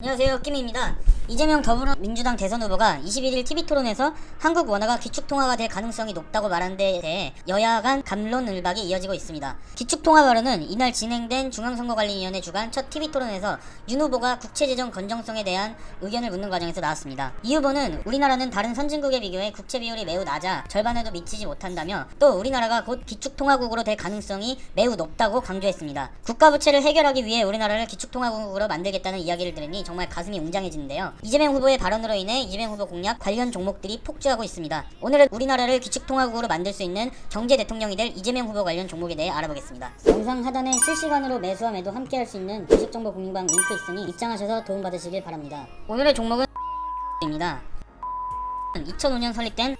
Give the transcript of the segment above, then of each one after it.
안녕하세요 끼미입니다 이재명 더불어민주당 대선 후보가 21일 TV토론에서 한국 원화가 기축통화가 될 가능성이 높다고 말한 데 대해 여야 간 감론을박이 이어지고 있습니다. 기축통화 발언은 이날 진행된 중앙선거관리위원회 주간 첫 TV토론에서 윤 후보가 국채재정 건정성에 대한 의견을 묻는 과정에서 나왔습니다. 이 후보는 우리나라는 다른 선진국에 비교해 국채 비율이 매우 낮아 절반에도 미치지 못한다며 또 우리나라가 곧 기축통화국으로 될 가능성이 매우 높다고 강조했습니다. 국가부채를 해결하기 위해 우리나라를 기축통화국으로 만들겠다는 이야기를 들으니 정말 가슴이 웅장해지는데요. 이재명 후보의 발언으로 인해 이재명 후보 공약 관련 종목들이 폭주하고 있습니다. 오늘은 우리나라를 기축통화국으로 만들 수 있는 경제 대통령이 될 이재명 후보 관련 종목에 대해 알아보겠습니다. 영상 하단에 실시간으로 매수와 매도 함께 할 수 있는 주식정보 공유방 링크 있으니 입장하셔서 도움받으시길 바랍니다. 오늘의 종목은 입니다. 2005년 설립된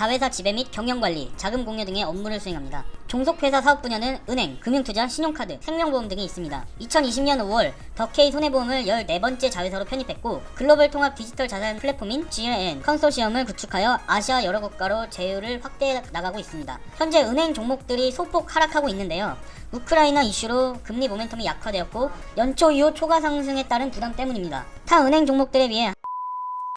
자회사 지배 및 경영관리, 자금 공여 등의 업무를 수행합니다. 종속회사 사업 분야는 은행, 금융투자, 신용카드, 생명보험 등이 있습니다. 2020년 5월 더케이 손해보험을 14번째 자회사로 편입했고 글로벌 통합 디지털 자산 플랫폼인 GLN 컨소시엄을 구축하여 아시아 여러 국가로 제휴를 확대해 나가고 있습니다. 현재 은행 종목들이 소폭 하락하고 있는데요. 우크라이나 이슈로 금리 모멘텀이 약화되었고 연초 이후 초과 상승에 따른 부담 때문입니다. 타 은행 종목들에 비해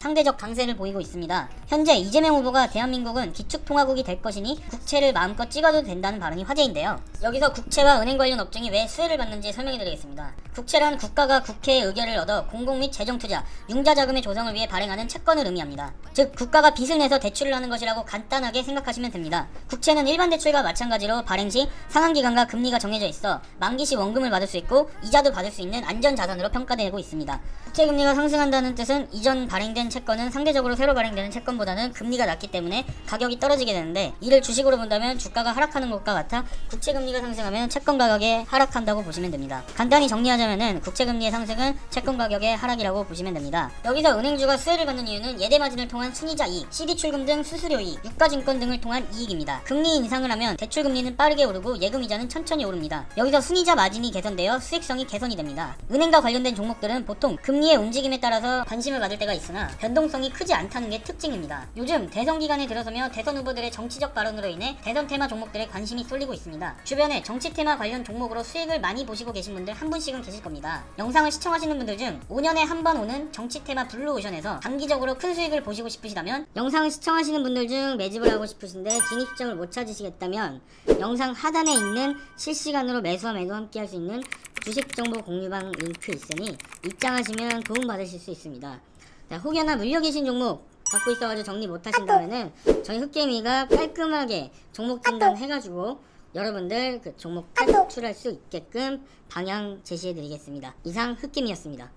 상대적 강세를 보이고 있습니다. 현재 이재명 후보가 대한민국은 기축통화국이 될 것이니 국채를 마음껏 찍어도 된다는 발언이 화제인데요. 여기서 국채와 은행 관련 업종이 왜 수혜를 받는지 설명해 드리겠습니다. 국채란 국가가 국회의 의결을 얻어 공공 및 재정투자, 융자자금의 조성을 위해 발행하는 채권을 의미합니다. 즉 국가가 빚을 내서 대출을 하는 것이라고 간단하게 생각하시면 됩니다. 국채는 일반 대출과 마찬가지로 발행 시 상환기간과 금리가 정해져 있어 만기 시 원금을 받을 수 있고 이자도 받을 수 있는 안전자산으로 평가되고 있습니다. 국채 금리가 상승한다는 뜻은 이전 발행된 채권은 상대적으로 새로 발행되는 채권보다는 금리가 낮기 때문에 가격이 떨어지게 되는데 이를 주식으로 본다면 주가가 하락하는 것과 같아 국채 금리가 상승하면 채권 가격에 하락한다고 보시면 됩니다. 간단히 정리하자면은 국채 금리의 상승은 채권 가격의 하락이라고 보시면 됩니다. 여기서 은행주가 수혜를 받는 이유는 예대 마진을 통한 순이자 이익, CD 출금 등 수수료 이익, 유가증권 등을 통한 이익입니다. 금리 인상을 하면 대출 금리는 빠르게 오르고 예금 이자는 천천히 오릅니다. 여기서 순이자 마진이 개선되어 수익성이 개선이 됩니다. 은행과 관련된 종목들은 보통 금리의 움직임에 따라서 관심을 받을 때가 있으나 변동성이 크지 않다는 게 특징입니다. 요즘 대선 기간에 들어서며 대선 후보들의 정치적 발언으로 인해 대선 테마 종목들에 관심이 쏠리고 있습니다. 주변에 정치 테마 관련 종목으로 수익을 많이 보시고 계신 분들 한 분씩은 계실 겁니다. 영상을 시청하시는 분들 중 5년에 한 번 오는 정치 테마 블루오션에서 단기적으로 큰 수익을 보시고 싶으시다면 영상을 시청하시는 분들 중 매집을 하고 싶으신데 진입점을 못 찾으시겠다면 영상 하단에 있는 실시간으로 매수와 매도 함께 할 수 있는 주식 정보 공유방 링크 있으니 입장하시면 도움 받으실 수 있습니다. 자, 혹여나 물려 계신 종목 갖고 있어가지고 정리 못 하신다면은 저희 흑개미가 깔끔하게 종목 진단 해가지고 여러분들 그 종목 탈출할 수 있게끔 방향 제시해 드리겠습니다. 이상 흑개미였습니다.